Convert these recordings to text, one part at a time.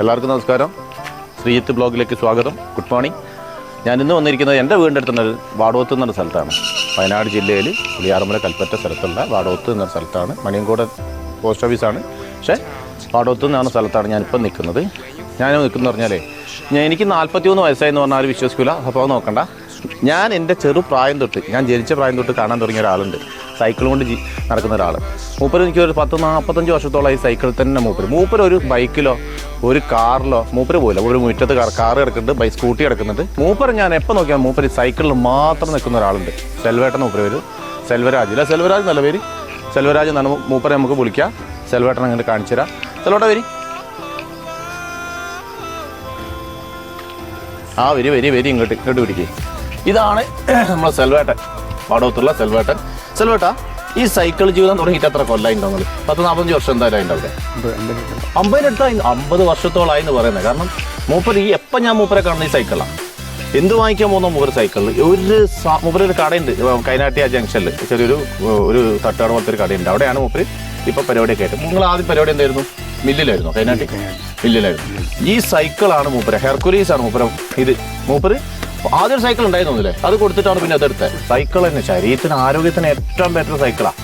എല്ലാവർക്കും നമസ്കാരം. ശ്രീജിത്ത് ബ്ലോഗിലേക്ക് സ്വാഗതം. ഗുഡ് മോർണിംഗ് ഞാൻ ഇന്ന് വന്നിരിക്കുന്നത് എന്റെ വീടിന്റെ അടുത്തുള്ള വാടോത്ത് എന്നൊരു സ്ഥലത്താണ്. വയനാട് ജില്ലയിൽ പുളിയാറമ്പല കൽപ്പറ്റ സ്ഥലത്തുള്ള വാടോത്ത് എന്നൊരു സ്ഥലത്താണ്. മണിയങ്കോട് പോസ്റ്റ് ഓഫീസാണ്. പക്ഷേ വാടോത്ത് എന്ന സ്ഥലത്താണ് ഞാനിപ്പോൾ നിൽക്കുന്നത്. ഞാൻ നിൽക്കുന്ന പറഞ്ഞാലേ ഞാൻ എനിക്ക് നാൽപ്പത്തി മൂന്ന് വയസ്സായെന്ന് പറഞ്ഞാൽ വിശ്വസിക്കില്ല അപ്പോൾ നോക്കണ്ട. ഞാൻ എന്റെ ചെറു പ്രായം തൊട്ട് ഞാൻ ജനിച്ച പ്രായം തൊട്ട് കാണാൻ തുടങ്ങിയ ഒരാളുണ്ട്. സൈക്കിൾ കൊണ്ട് നടക്കുന്ന ഒരാൾ മൂപ്പർ എനിക്ക് ഒരു പത്ത് നാൽപ്പത്തഞ്ച് വർഷത്തോളം ഈ സൈക്കിൾ തന്നെ മൂപ്പർ മൂപ്പർ ഒരു ബൈക്കിലോ ഒരു കാറിലോ മൂപ്പർ പോയില്ല ഒരു മുറ്റത്ത് കാർ കാർ കിടക്കുന്നുണ്ട് ബൈക്ക് സ്കൂട്ടി കിടക്കുന്നുണ്ട്. മൂപ്പർ ഞാൻ എപ്പോൾ നോക്കിയാൽ മൂപ്പര് സൈക്കിളിൽ മാത്രം നിൽക്കുന്ന ഒരാളുണ്ട്. സെൽവേട്ടൻ മൂപ്പർ പേര് സെൽവരാജ്. ഇല്ല സെൽവരാജ് നല്ല പേര്. സെൽവരാജ് എന്നാണ് മൂപ്പരെ നമുക്ക് വിളിക്കാം. സെൽവേട്ടൻ അങ്ങനെ കാണിച്ചു തരാം. സെൽവേട്ട വരി. ആ വരി വരി വരി ഇങ്ങോട്ട് ഇങ്ങോട്ട് പിടിക്കേ. ഇതാണ് നമ്മളെ സെൽവേട്ടൻ പാടവത്തുള്ള സെൽവേട്ടൻ. സെൽവേട്ട ഈ സൈക്കിൾ ജീവിതം തുടങ്ങിയിട്ട് എത്ര കൊല്ലായി നിങ്ങൾ പത്ത് നാൽപ്പത്തഞ്ച് വർഷം എന്തായാലും അതിന്റെ അവിടെ? അമ്പതിനടുത്തായി അമ്പത് വർഷത്തോളായി എന്ന് പറയുന്നത്. കാരണം മൂപ്പര് ഈ എപ്പം ഞാൻ മൂപ്പരെ കാണുന്ന ഈ സൈക്കിളാണ് എന്ത് വാങ്ങിക്കാൻ പോകുന്ന മൂപ്പര് സൈക്കിളിൽ ഒരു മൂപ്പര് ഒരു കടയുണ്ട് കൈനാട്ടിയ ജംഗ്ഷനിൽ ചെറിയൊരു ഒരു തട്ടുകട പോലത്തെ ഒരു കടയുണ്ട്. അവിടെയാണ് മൂപ്പര് ഇപ്പൊ പരിപാടിയൊക്കെ ആയിട്ട്. നിങ്ങൾ ആദ്യം പരിപാടി എന്തായിരുന്നു? മില്ലിലായിരുന്നു? കൈനാട്ടി? മില്ലിലായിരുന്നു. ഈ സൈക്കിളാണ് മൂപ്പര് ഹെർക്കുലീസ് ആണ് മൂപ്പര്. ഇത് മൂപ്പര് ആദ്യം സൈക്കിൾ ഉണ്ടായിരുന്നു അല്ലേ അത് കൊടുത്തിട്ടാണ് പിന്നെ അതെടുത്തത്. സൈക്കിൾ തന്നെ ശരീരത്തിന് ആരോഗ്യത്തിന് ഏറ്റവും ബെറ്റർ സൈക്കിളാണ്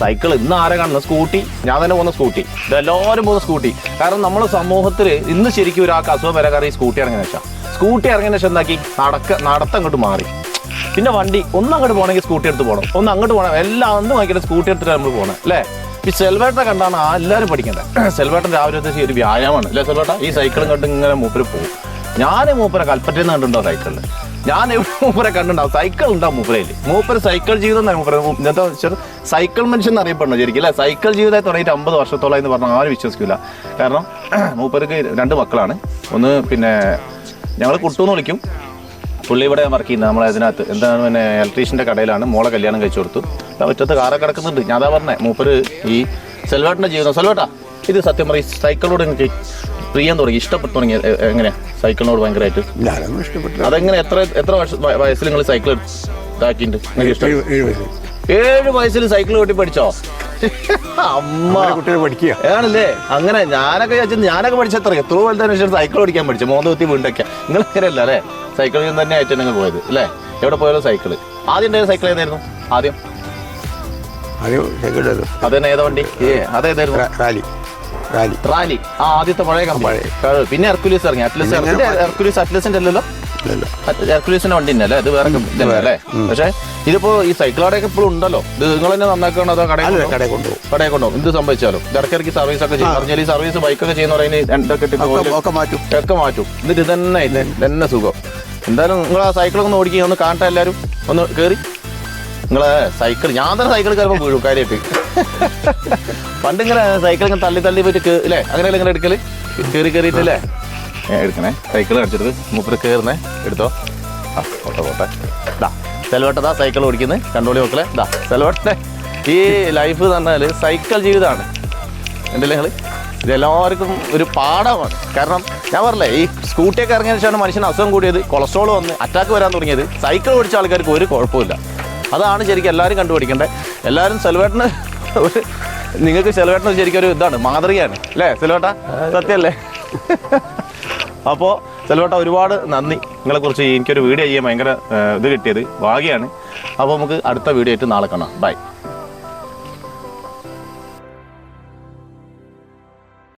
സൈക്കിൾ ഇന്ന് ആരെ കാണുന്ന? സ്കൂട്ടി ഞാൻ തന്നെ പോകുന്ന സ്കൂട്ടി ഇതെല്ലാവരും പോകുന്ന സ്കൂട്ടി കാരണം നമ്മുടെ സമൂഹത്തിൽ ഇന്ന് ശരിക്കും ഒരാൾക്ക് അസുഖം വരാൻ കാരണം ഈ സ്കൂട്ടി ഇറങ്ങിയ ശേഷം. സ്കൂട്ടി ഇറങ്ങിയ ശേഷം എന്താക്കി? നടക്ക നടത്തം അങ്ങോട്ട് മാറി. പിന്നെ വണ്ടി ഒന്ന് അങ്ങോട്ട് പോകണമെങ്കിൽ സ്കൂട്ടി എടുത്ത് പോകണം. ഒന്ന് അങ്ങോട്ട് പോകണം. എല്ലാം ഒന്നും വാങ്ങിയിട്ട് സ്കൂട്ടി എടുത്തിട്ട് നമ്മൾ പോകണം അല്ലേ? ഈ സെൽവേട്ടനെ കണ്ടാണ് എല്ലാവരും പഠിക്കേണ്ടത് സെൽവേട്ടൻ രാവിലെ ഒരു വ്യായാമമാണ്. അല്ലേ സെൽവേട്ട ഈ സൈക്കിളും കണ്ട് ഇങ്ങനെ മൂപ്പര് പോകും. ഞാൻ മൂപ്പരെ കൽപ്പറ്റയിൽ നിന്ന് കണ്ടുണ്ടോ സൈക്കിളിൽ ഞാൻ മൂപ്പരെ കണ്ടുണ്ടാവും സൈക്കിൾ ഉണ്ടാവും മൂപ്പരയിൽ മൂപ്പര് സൈക്കിൾ ജീവിതം മൂപ്പര ഇന്നത്തെ സൈക്കിൾ മനുഷ്യൻ എന്നറിയപ്പെടണം ശരിക്കും അല്ലേ? സൈക്കിൾ ജീവിതമായി തുടങ്ങിയിട്ട് അമ്പത് വർഷത്തോളം എന്ന് പറഞ്ഞാൽ ആരും വിശ്വസിക്കില്ല കാരണം മൂപ്പർക്ക് രണ്ട് മക്കളാണ്. ഒന്ന് പിന്നെ ഞങ്ങൾ കുട്ടൂന്ന് വിളിക്കും. പുള്ളി ഇവിടെ വർക്ക് ചെയ്യുന്നത് നമ്മളെ അതിനകത്ത് എന്താണ് പിന്നെ ഇലക്ട്രീഷ്യന്റെ കടയിലാണ്. മോളെ കല്യാണം കഴിച്ചു കൊടുത്തു. അപ്പം ഒറ്റത്ത് കാറൊക്കെ കിടക്കുന്നുണ്ട്. ഞാൻ അതാ പറഞ്ഞേ മൂപ്പര് ഈ സെൽവേട്ടന്റെ ജീവിതം. സെൽവേട്ടാ ഇത് സത്യം പറയും സൈക്കിളിനോട് എനിക്ക് പ്രിയാൻ തുടങ്ങി ഇഷ്ടപ്പെട്ടു തുടങ്ങി എങ്ങനെ? സൈക്കിളിനോട് ഭയങ്കരമായിട്ട് ഞാനൊന്നും ഇഷ്ടപ്പെട്ടില്ല. അതെങ്ങനെ എത്ര എത്ര വർഷ വയസ്സിൽ നിങ്ങൾ സൈക്കിൾ ഇതാക്കിയിട്ടുണ്ട്? ഏഴ് വയസ്സിൽ സൈക്കിൾ കൂട്ടി പഠിച്ചോ? അമ്മ. അവരെ കുട്ടികൾ പഠിക്കുക. ആണല്ലേ? അങ്ങനെ ഞാനൊക്കെ ഞാനൊക്കെ പഠിച്ചത്ര എത്ര വലുതാണ് ശേഷം സൈക്കിൾ ഓടിക്കാൻ പഠിച്ചു. മൂന്ന് കുത്തി വീണ്ടൊക്കെ. നിങ്ങൾ അങ്ങനെയല്ല അല്ലേ? സൈക്കിളിൽ നിന്ന് തന്നെ ആയിട്ട് നിങ്ങൾ പോയത് അല്ലേ? എവിടെ പോയാലും സൈക്കിൾ ആദ്യം ഉണ്ടായ സൈക്കിൾ ഏതായിരുന്നു? ആദ്യം? അതെന്നെ ഏതാ വണ്ടി? അതേതായിരുന്നു റാലി. റാലി. റാലി. ആ ആദ്യത്തെ പഴയ കമ്പനി. പിന്നെ ഹെർക്കുലീസ് ഇറങ്ങി. അറ്റ്ലസ് പിന്നെ ഹെർക്കുലീസ് അറ്റ്ലസിന്റെ അല്ലല്ലോ? ഹെർക്കുലീസിന്റെ വണ്ടി തന്നെ അല്ലേ? ഇത് വേറെ അല്ലേ? പക്ഷേ ഇതിപ്പോ ഈ സൈക്കിൾ കടയൊക്കെ ഇപ്പോഴും ഉണ്ടല്ലോ. ഇത് നിങ്ങൾ തന്നെ നന്നാക്കണോ അതോ കടയിൽ? കടയിൽ കൊണ്ടുപോകും. കടയിൽ കൊണ്ടുപോകും. എന്ത് സംഭവിച്ചാലും. ഇടയ്ക്കിടയ്ക്ക് സർവീസ് ഒക്കെ ചെയ്യും. പറഞ്ഞാൽ ഈ സർവീസ് ബൈക്കൊക്കെ ചെയ്യുന്നവരെ എന്തൊക്കെ ഇട്ടിട്ട് ഒക്കെ ഒക്കെ മാറ്റും. ഒക്കെ മാറ്റും. എന്നിട്ട് ഇതന്നെ ഇത് തന്നെ സുഖം. എന്തായാലും നിങ്ങൾ ആ സൈക്കിളൊക്കെ ഒന്ന് ഓടിക്കുക. ഒന്ന് കാണട്ടെ എല്ലാവരും. ഒന്ന് കയറി നിങ്ങളെ സൈക്കിൾ ഞാൻ തന്നെ സൈക്കിൾ കയറുമ്പോൾ വീഴും. കാര്യമായിട്ട്. പണ്ട് ഇങ്ങനെ സൈക്കിൾ ഇങ്ങനെ തള്ളി തള്ളി പോയിട്ട് അല്ലേ അങ്ങനെ അങ്ങനെയല്ലേ ഇങ്ങനെ എടുക്കൽ? കയറി കയറിയിട്ടല്ലേ ഞാൻ എടുക്കണേ. സൈക്കിൾ കാണിച്ചെടുത്ത് മൂപ്പര് കയറുന്നേ എടുത്തോ? ആ പോട്ടെ പോട്ടെ. ഇതാ സെലവട്ടതാ സൈക്കിൾ ഓടിക്കുന്നത് കണ്ടോളി നോക്കലേ ഇതാ സെലവട്ടെ ഈ ലൈഫ് എന്ന് പറഞ്ഞാൽ സൈക്കിൾ ജീവിതമാണ് ഉണ്ടല്ലേ നിങ്ങൾ ഇതെല്ലാവർക്കും ഒരു പാഠമാണ്. കാരണം ഞാൻ പറഞ്ഞില്ലേ ഈ സ്കൂട്ടിയൊക്കെ ഇറങ്ങിയതിന് ശേഷമാണ് മനുഷ്യന് അസുഖം കൂടിയത്. കൊളസ്ട്രോൾ വന്ന് അറ്റാക്ക് വരാൻ തുടങ്ങിയത്. സൈക്കിൾ ഓടിച്ച ആൾക്കാർക്ക് ഒരു കുഴപ്പമില്ല അതാണ് ശരിക്കും എല്ലാവരും കണ്ടുപിടിക്കേണ്ടത്. എല്ലാവരും സെൽവേട്ടന് നിങ്ങൾക്ക് ചെലവേട്ടെന്ന് ശരിക്കും ഒരു ഇതാണ് മാതൃകയാണ്. അല്ലേ സെൽവേട്ട സത്യല്ലേ അപ്പോൾ ചിലവട്ട ഒരുപാട് നന്ദി നിങ്ങളെക്കുറിച്ച് എനിക്കൊരു വീഡിയോ ചെയ്യാൻ ഭയങ്കര ഇത് കിട്ടിയത്. ഭാഗ്യമാണ് അപ്പോൾ നമുക്ക് അടുത്ത വീഡിയോ ആയിട്ട് നാളെ കാണാം. ബൈ.